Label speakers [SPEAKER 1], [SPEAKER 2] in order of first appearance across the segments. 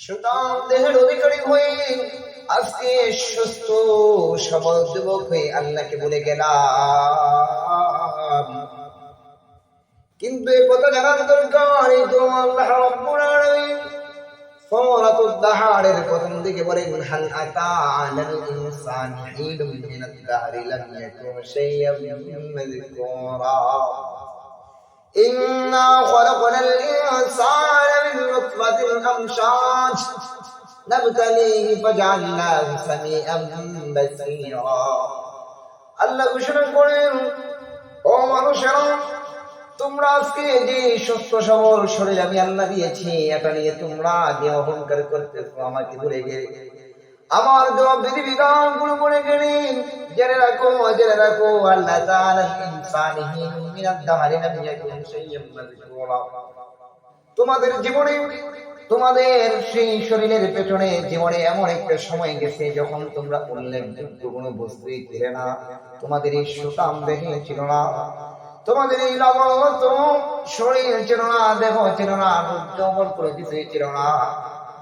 [SPEAKER 1] সুতরাং দেহের অধিকারী হয়ে আজকে সুস্থ সবল যুবক হয়ে আল্লাহকে বলে কিন্তু এই কথা জানার দরকার, এই তো আল্লাহ রাব্বুল আলামিন। সূরাতুদ দাহারের প্রথম দিকে বলেন, হাল আতা আলাল ইনসান হিলুম মিনাদ দাহরি লাম ইয়াকুন إنا خلقنا الإنسان من نطفة أمشاج نبتليه فجعلناه سميعا بصيرا আল্লাহ ঘোষণা করেন ও মানুষেরা তোমরা আজকে যে সুস্থ সবল শরীর আমি আল্লাহ দিয়েছি এটা নিয়ে তোমরা যে অহংকার করতেছো আমাকে ভুলে গেলে আমার দেওয়া বিধি বিধানগুলো মনে গেলেন জেনে রাখো জেনে রাখো, আল্লাহ তাআলা ইনসানিহি মিনাদ দাহরি লাম ইয়াকুন মাযকুরা তোমাদের জীবনে, তোমাদের সেই শরীরের পেছনে জীবনে এমন একটা সময় গেছে যখন তোমরা উল্লেখযোগ্য কোনো বস্তুই ছিলে না, তোমাদের এই সুতাম দেখে ছিল না, তোমাদের এই লবণত শরীর ছিল না, দেহ ছিল না উদ্যমন করে কিছুই ছিল না।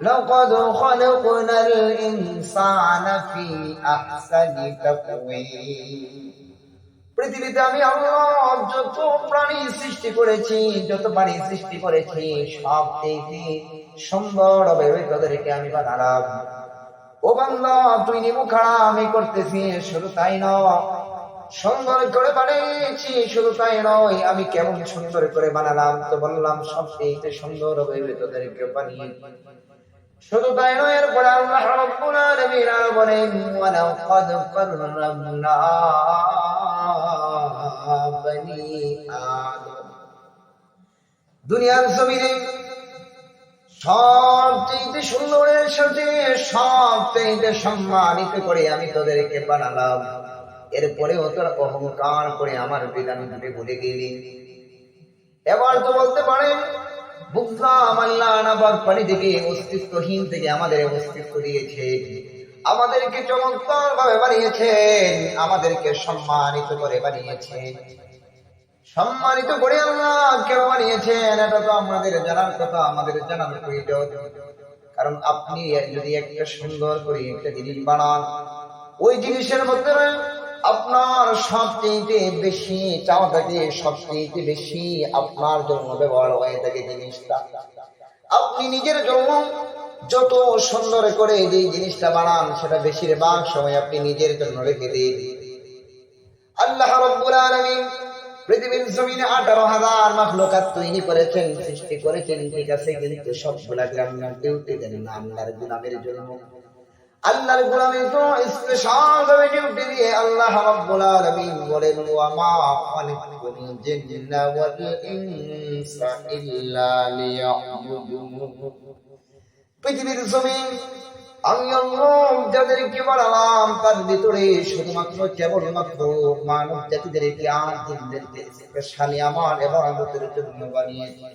[SPEAKER 1] لقد خلقنا الإنسان في أحسن تقويم পৃথিবীতে আমি আল্লাহ যত প্রাণী সৃষ্টি করেছি যত প্রাণী সৃষ্টি করেছি সব থেকে সুন্দর হবে তোদেরকে আমি বানালাম ও বান্দা তুই নিমু খাড়া আমি করতেছি শুধু তাই নয় সুন্দর করে বানিয়েছি শুধু তাই নয় আমি কেমন সুন্দর করে বানালাম তো বললাম সব থেকে সুন্দর হবে তোদেরকে বানিয়ে শুধু তাই নয়, এরপরে আল্লাহ রাব্বুল আলামিন আরও বলেন, ওয়ালাউ ক্বাদ কাররামনা বানি আদম। দুনিয়ার সবচেয়ে সুন্দরের সাথে সবচেয়ে সম্মানিত করে আমি তোদেরকে বানালাম। এরপরেও তোরা অহংকার করে আমার বিধান ভুলে গেলি এবার তো বলতে পারেন আমাদের অস্তিত্ব দিয়েছে। আমাদেরকে চমৎকার ভাবে বানিয়েছেন, আমাদেরকে সম্মানিত করে বানিয়েছেন। সম্মানিত করে আল্লাহ কেন বানিয়েছেন? এটা তো আমাদের জানার কথা, আমাদের জানার প্রয়োজন। কারণ আপনি যদি একটা সুন্দর করে একটা জিনিস বানান, ওই জিনিসের মধ্যে আপনার সবচেয়ে বেশি চাওয়া থাকে সবচেয়ে বেশি আপনার জন্য ব্যবহার হয়ে থাকে জিনিসটা। আপনি নিজের জন্য যত সুন্দর করে যে জিনিসটা বানান, সেটা বেশিরভাগ সময় আপনি নিজের জন্য রেখে দিন। আল্লাহ রব্বুল আলামিন পৃথিবীর জমিনে আঠারো হাজার মাখলুকাত তৈরি করেছেন, সৃষ্টি করেছেন, ঠিক আছে, কিন্তু সবগুলাকে আপনার ডিউটি দেন আল্লাহর গুলামের জন্য। আল্লাহর গোলামে তো স্পেশাল ভাবে ডিউটি দিয়ে আল্লাহ রাব্বুল আলামিন বলেন, ওয়া মা খালাকুল জিন্না ওয়াল ইনসা ইল্লা লিয়াবুদুন পৃথিবীর জমিন, আমি আল্লাহ যাদেরকে বানালাম, তার ভিতরে শুধুমাত্র কেবলমাত্র মানব জাতিদেরকে আর জিনদেরকে স্পেশালি আমার এবাদতের জন্য বানিয়েছি।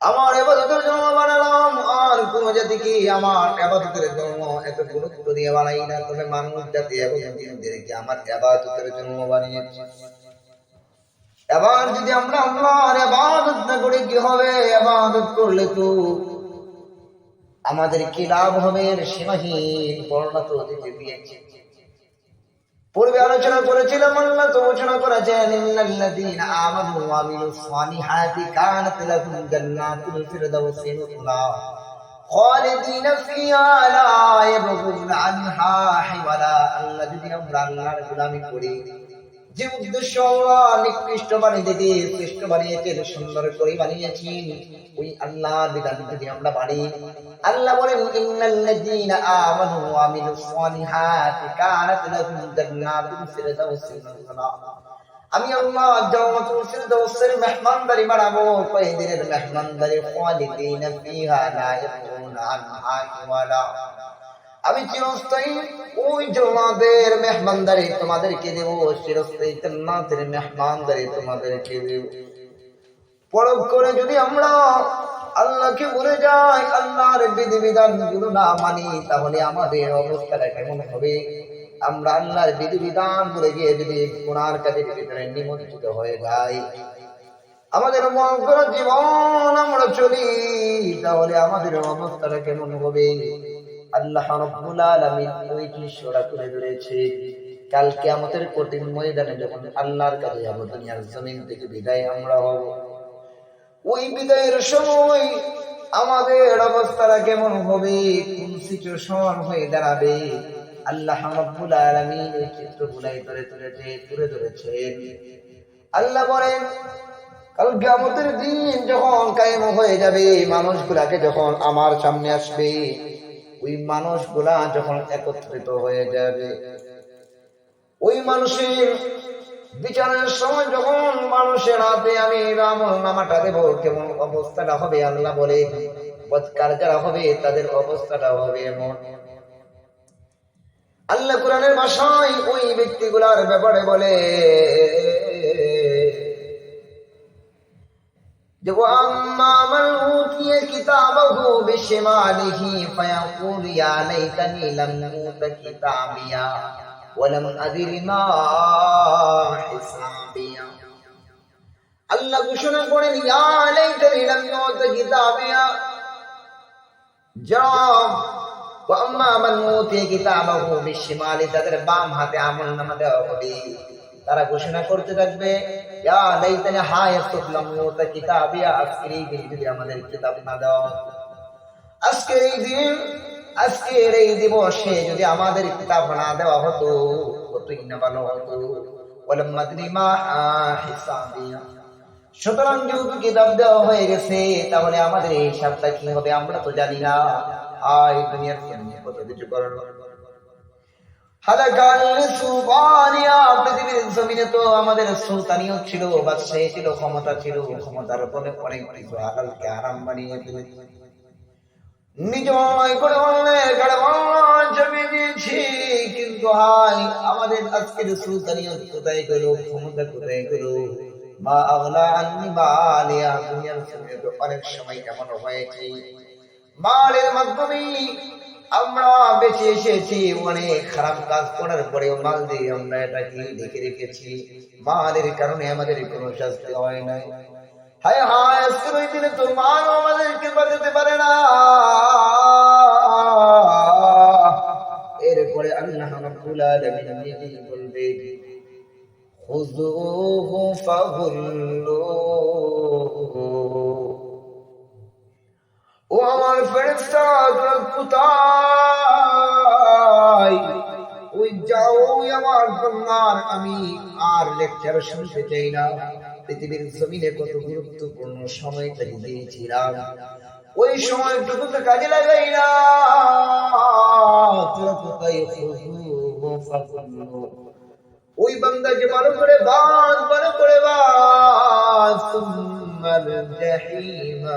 [SPEAKER 1] আমার এবাদতের জন্য বানালাম জাতিকে আমার এবাদতের জন্য এত গুরুত্ব দিয়ে বানাই না, তবে মানুষ জাতি এবং জিনদেরকে আমার এবাদতের জন্য বানিয়েছি এবার যদি আমরা আল্লাহর এবাদত না করে, কি হবে? এবাদত করলে তো আমাদের কি লাভ হবে? সীমাহীন বর্ণনা তো দিয়েছে। পূর্বে আলোচনা করেছিলাম, আল্লাহ তো ঘোষণা করেছেন, ইন্নাল্লাযীনা আমানু ওয়া আমিলুস সালিহাতি কানাত লাহুম জান্নাতুল ফিরদাউসি নুজুলা খালিদিনা ফিহা লা ইয়াবগুন আনহা হিওয়ালা আল্লাহ যদি আমরা আল্লাহর গোলামি করি, যে উদ্দেশ্য আল্লাহ নিকৃষ্ট বানিয়ে শ্রেষ্ঠ বানিয়েছেন সুন্দর করে বানিয়েছেন ওই আল্লাহর বিধান যদি আমরা বাড়ি আল্লাহ বলেন, ইন্নাল্লাযীনা আমানু ওয়া আমিলুস সালিহাতি কানাত লাহুম জান্নাতুল ফিরদাউসি আমি আল্লাহ মেহমানদারি বাড়াবো, কয়দিনের মেহমানদারি আমি চিরস্থায়ী ওই জান্নাতের মেহমানদারি তোমাদেরকে দেব, চিরস্থায়ী জান্নাতের মেহমানদারি তোমাদেরকে দেব। পরব করে যদি আমরা আল্লাহকে ভুলে যাই, আল্লাহর বিধিবিধানগুলো না মানি, তাহলে আমাদের অবস্থাটা কেমন হবে? আমরা আল্লাহর ভুলে গিয়ে যদি কাজের ভিতরে নিমজ্জিত হয়ে যাই আমাদের মঙ্গল জীবন আমরা চলি, তাহলে আমাদের অবস্থাটা কেমন হবে? আল্লাহ ধরেছে। কালকে আমাদের কঠিন ময়দানে যখন আল্লাহর কাছে যাব, দুনিয়ার জমিন থেকে বিদায় আমরা হব। ওই বিদায়ের সময় আমাদের অবস্থাটা কেমন হবে? কোন সিচুয়েশন হয়ে দাঁড়াবে? আল্লাহ রব্বুল আলামিন এই ধরে ধরেছে তুলে ধরেছে। আল্লাহ বলেন কালকে আমাদের দিন যখন কায়েম হয়ে যাবে, মানুষগুলাকে যখন আমার সামনে আসবে, ওই মানুষগুলা যখন একত্রিত হয়ে যাবে। ওই মানুষের বিচারের সময় যখন মানুষের হাতে আমি আমল নামাটা দেবো, কেমন অবস্থাটা হবে আল্লাহ বলে? বৎকার যারা হবে, তাদের অবস্থাটা হবে এমন। আল্লাহ কোরআনের ভাষায় ওই ব্যক্তিগুলার ব্যাপারে বলে যে আম্মা উতিয়া কিতাবাহু বিশিমালিহি ফায়াকুল লাইতানি লাম উতা কিতাবিয়া ওয়ালাম আদরি মা আল্লাহ ঘোষণা করেন লাইতানি লাম কিতাবিয়া। জব তারা ঘোষণা করতে থাকবে যদি আমাদের কিতাব না দেওয়া। আজকের এই দিবসে যদি আমাদের কিতাব না দেওয়া হতো, কতই না ভালো হতো। সুতরাং যেহেতু কিতাব দেওয়া হয়ে গেছে, তাহলে আমাদের এই হিসাবটা কি হবে আমরা তো জানি না। আয় দুনিয়ার কত কিছু হালাকাল পৃথিবীর আমাদের কিন্তু আমাদের আজকের সুলতানিও কোথায় গেল, ক্ষমতা কোথায় গেল? মা আগলা আন্নি, মা আলিয়া, দুনিয়ার অনেক সময় এমন হয়েছে মালের মাধ্যমে আমরা বেঁচে এসেছি, অনেক খারাপ কাজ করার পরেও মাল দিয়ে আমরা এটাকে লিখে রেখেছি। মালের কারণে আমাদের কোনো শাস্তি হয় নাই। হায় হায় তো মাল আমাদেরকে পারে বলবে আমি আর লেকচার শুনতে চাই না। পৃথিবীর জমিনে কত গুরুত্বপূর্ণ সময় তাকে দিয়েছিলাম। ওই সময়টুকু তো কাজে লাগাই না। ওই বান্দাকে ভালো করে বাদ ভালো করে বাদ সুম্মাল জাহিমা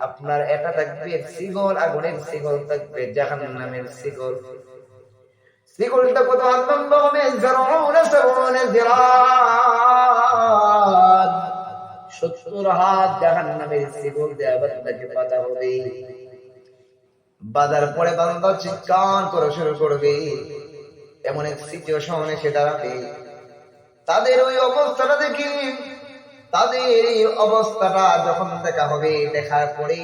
[SPEAKER 1] আপনার এটা থাকবে সিগল, আগুনের সিগল থাকবে জাহান নামের সিগল। সিগলটা কত সত্তর হাত জাহান নামের সিগল দিয়ে তাকে বাধা হবে। বাজার পরে বান্দা চিৎকার করে শুরু করবে। এমন এক সিচুয়েশন এসে দাঁড়াবে। তাদের ওই অবস্থাটা দেখি তাদের এই অবস্থাটা যখন দেখা হবে দেখার পরে